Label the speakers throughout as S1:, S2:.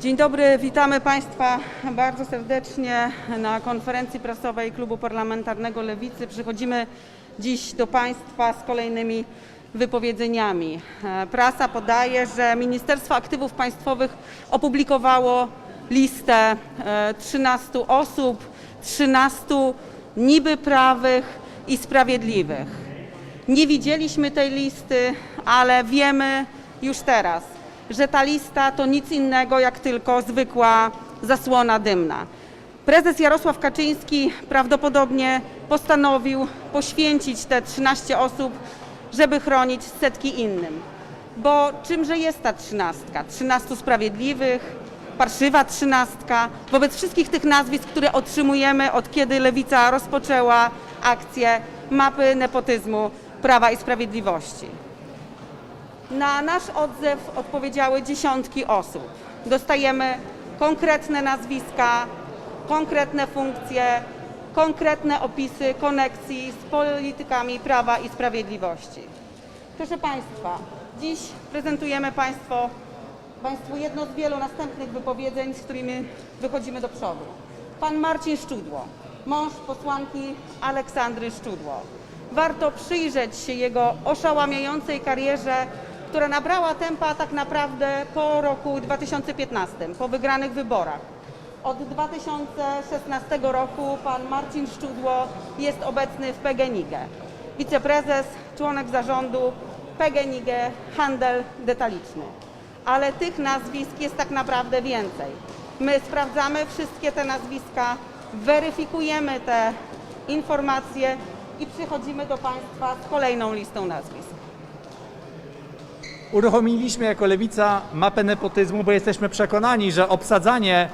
S1: Dzień dobry, witamy Państwa bardzo serdecznie na konferencji prasowej Klubu Parlamentarnego Lewicy. Przychodzimy dziś do Państwa z kolejnymi wypowiedzeniami. E, Prasa podaje, że Ministerstwo Aktywów Państwowych opublikowało listę e, 13 osób, 13 niby prawych i sprawiedliwych. Nie widzieliśmy tej listy, ale wiemy już teraz, że ta lista to nic innego jak tylko zwykła zasłona dymna. Prezes Jarosław Kaczyński prawdopodobnie postanowił poświęcić te 13 osób, żeby chronić setki innym. Bo czymże jest ta trzynastka? 13 sprawiedliwych, parszywa trzynastka. Wobec wszystkich tych nazwisk, które otrzymujemy od kiedy Lewica rozpoczęła akcję mapy nepotyzmu Prawa i Sprawiedliwości. Na nasz odzew odpowiedziały dziesiątki osób. Dostajemy konkretne nazwiska, konkretne funkcje, konkretne opisy konekcji z politykami Prawa i Sprawiedliwości. Proszę Państwa, dziś prezentujemy Państwo, Państwu jedno z wielu następnych wypowiedzeń, z którymi wychodzimy do przodu. Pan Marcin Szczudło, mąż posłanki Aleksandry Szczudło. Warto przyjrzeć się jego oszałamiającej karierze, która nabrała tempa tak naprawdę po roku 2015, po wygranych wyborach. Od 2016 roku pan Marcin Szczudło jest obecny w PGNiG. Wiceprezes, członek zarządu PGNiG Handel Detaliczny. Ale tych nazwisk jest tak naprawdę więcej. My sprawdzamy wszystkie te nazwiska, weryfikujemy te informacje i przychodzimy do Państwa z kolejną listą nazwisk.
S2: Uruchomiliśmy jako lewica mapę nepotyzmu, bo jesteśmy przekonani, że obsadzanie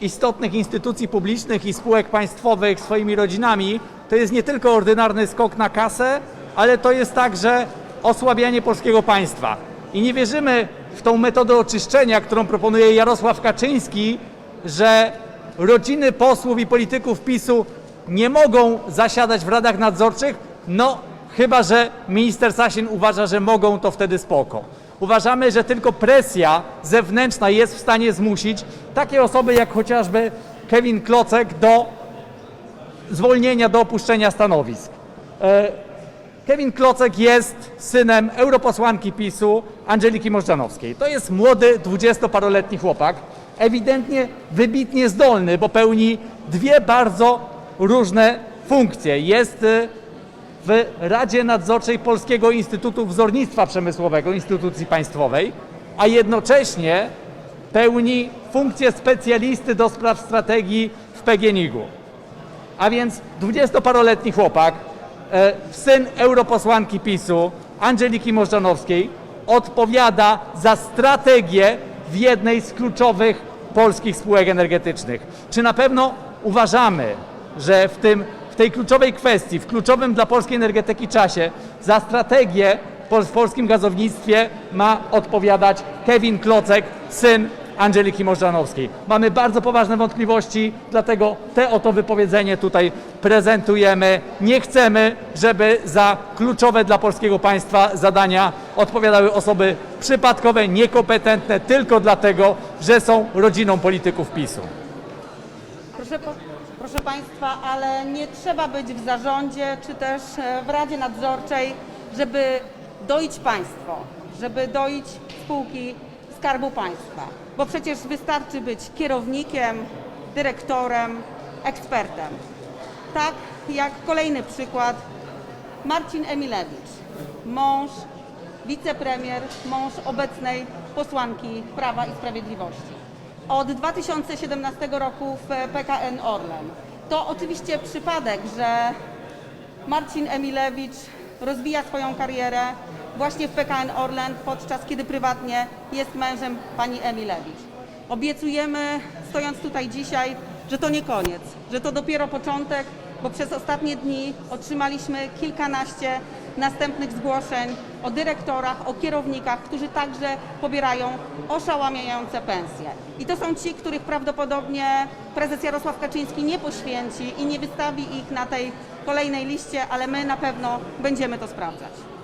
S2: istotnych instytucji publicznych i spółek państwowych swoimi rodzinami to jest nie tylko ordynarny skok na kasę, ale to jest także osłabianie polskiego państwa. I nie wierzymy w tą metodę oczyszczenia, którą proponuje Jarosław Kaczyński, że rodziny posłów i polityków PiSu nie mogą zasiadać w radach nadzorczych, no chyba że minister Sasin uważa, że mogą, to wtedy spoko. Uważamy, że tylko presja zewnętrzna jest w stanie zmusić takie osoby jak chociażby Kevin Klocek do zwolnienia, do opuszczenia stanowisk. E, Kevin Klocek jest synem europosłanki PiSu Angeliki Możdżanowskiej. To jest młody, dwudziestoparoletni chłopak, ewidentnie wybitnie zdolny, bo pełni dwie bardzo różne funkcje. Jest y, w Radzie Nadzorczej Polskiego Instytutu Wzornictwa Przemysłowego, instytucji państwowej, a jednocześnie pełni funkcję specjalisty do spraw strategii w PGNiG-u. A więc dwudziestoparoletni chłopak, e, syn europosłanki PiSu, Angeliki Możdżanowskiej, odpowiada za strategię w jednej z kluczowych polskich spółek energetycznych. Czy na pewno uważamy, że w, tym, w tej kluczowej kwestii, w kluczowym dla polskiej energetyki czasie, za strategię w polskim gazownictwie ma odpowiadać Kevin Klocek, syn Angeliki Możdżanowskiej. Mamy bardzo poważne wątpliwości, dlatego te oto wypowiedzenie tutaj prezentujemy. Nie chcemy, żeby za kluczowe dla polskiego państwa zadania odpowiadały osoby przypadkowe, niekompetentne tylko dlatego, że są rodziną polityków PiSu.
S1: Proszę, po- proszę Państwa, ale nie trzeba być w zarządzie czy też e, w Radzie Nadzorczej, żeby doić państwo, żeby doić spółki Skarbu Państwa. Bo przecież wystarczy być kierownikiem, dyrektorem, ekspertem. Tak jak kolejny przykład Marcin Emilewicz, mąż, wicepremier, mąż obecnej posłanki Prawa i Sprawiedliwości. Od 2017 roku w PKN Orlen. To oczywiście przypadek, że Marcin Emilewicz rozwija swoją karierę właśnie w PKN Orlen, podczas kiedy prywatnie jest mężem pani Emilewicz. Obiecujemy, stojąc tutaj dzisiaj, że to nie koniec, że to dopiero początek, bo przez ostatnie dni otrzymaliśmy kilkanaście następnych zgłoszeń o dyrektorach, o kierownikach, którzy także pobierają oszałamiające pensje. I to są ci, których prawdopodobnie prezes Jarosław Kaczyński nie poświęci i nie wystawi ich na tej kolejnej liście, ale my na pewno będziemy to sprawdzać.